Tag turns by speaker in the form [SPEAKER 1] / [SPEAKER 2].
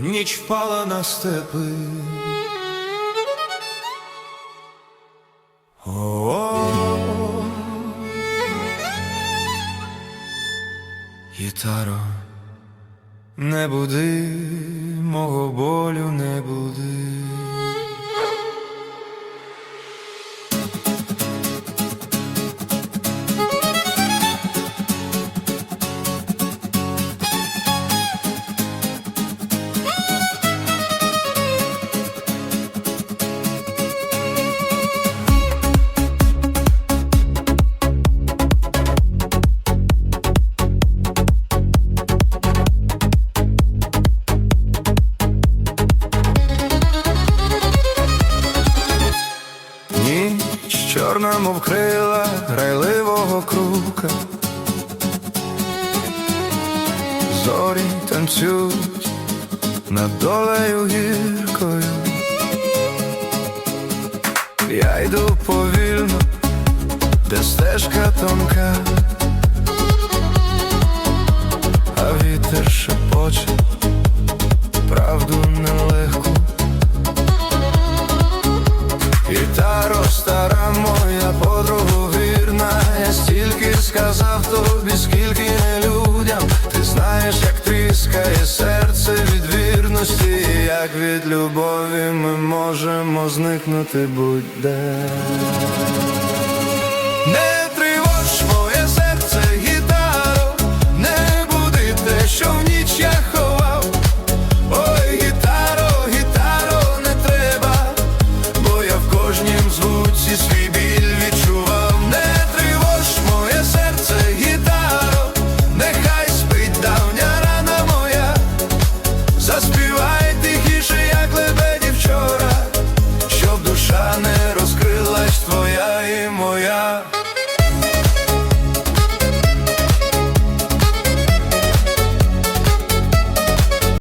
[SPEAKER 1] ніч впала на степи. О, гітаро, не буди, мого болю не буди. Чорна, мов крила грайливого крука. Зорі танцюють над долею гіркою. Я йду повільно, де стежка тонка, тобі, скільки не людям. Ти знаєш, як тріскає серце від вірності, як від любові ми можемо зникнути будь-де. заспівай.